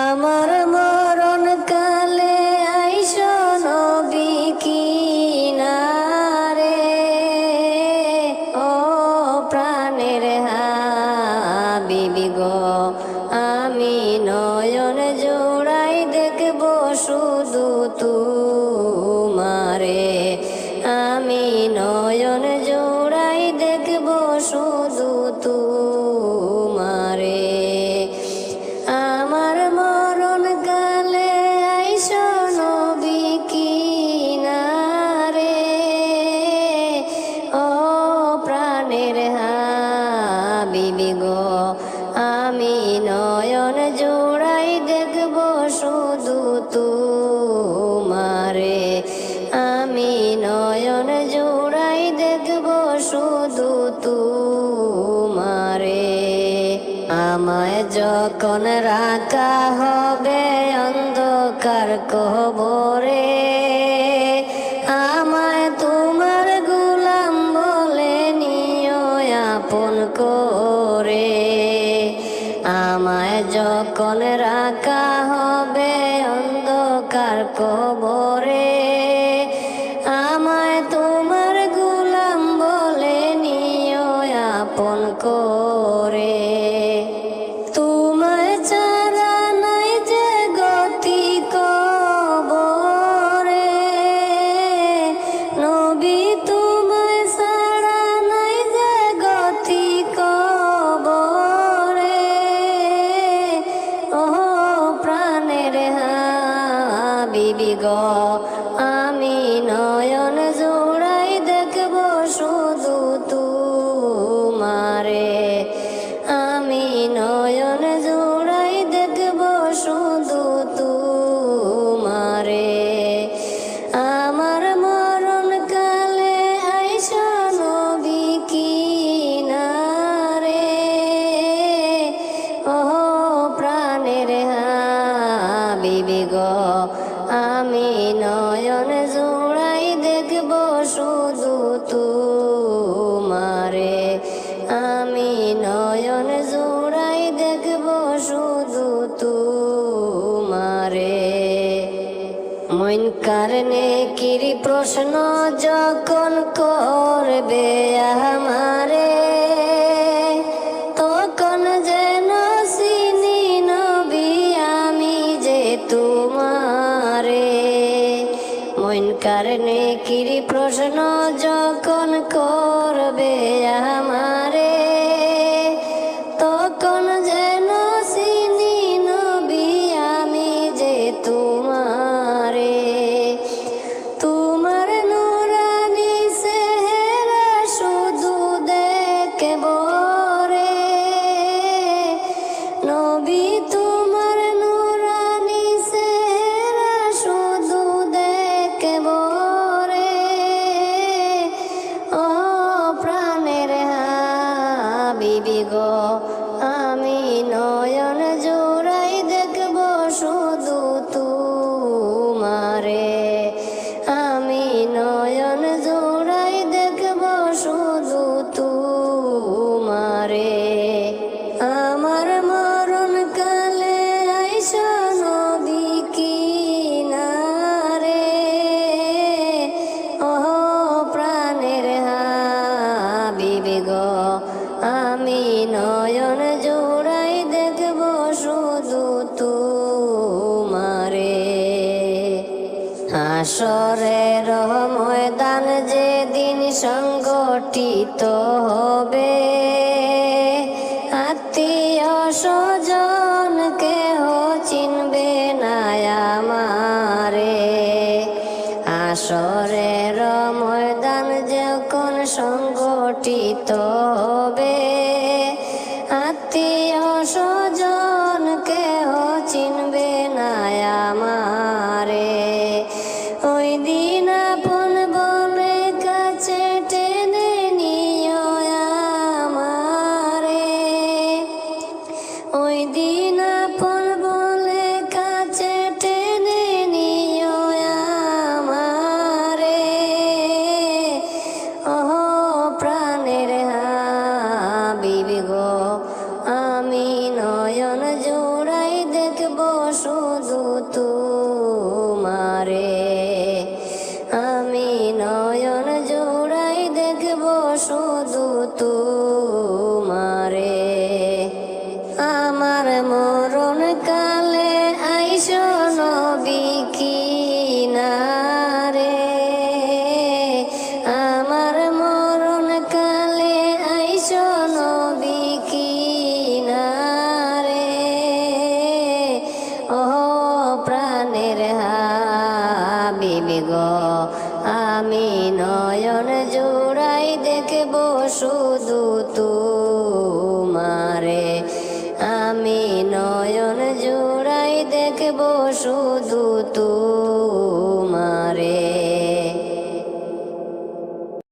আমার মরণ কালে আইসো নবী কিনারে। ও প্রাণের হাবিবি গো, আমি নয়ন জোড়াই দেখব শুধু তুমারে। আমি নয়ন জীবন জোড়াই দেখব শুধু তোমারে। আমি নয়ন জোড়াই দেখব শুধু তোমারে। আমায় যখন রাখা হবে অন্ধকার কবরে কার কবর কারণে কিরি প্রশ্ন যখন করবে আমারে, তখন যেন সিনি নবী আমি যে তোমারে। মন কারণে কিরি প্রশ্ন যখন হাসরের ময়দান যেদিন সংগঠিত হবে, আত্মীয় স্বজন কেহ চিনবে না আমারে। হাসরের ময়দান যখন সংগঠিত হবে, আত্মীয় স্বজন শুধু তোমারে। আমার মরণ কালে আইস নবী কি আমার মরণ কালে আইস নবী কি ও প্রাণের হাবিবি গো।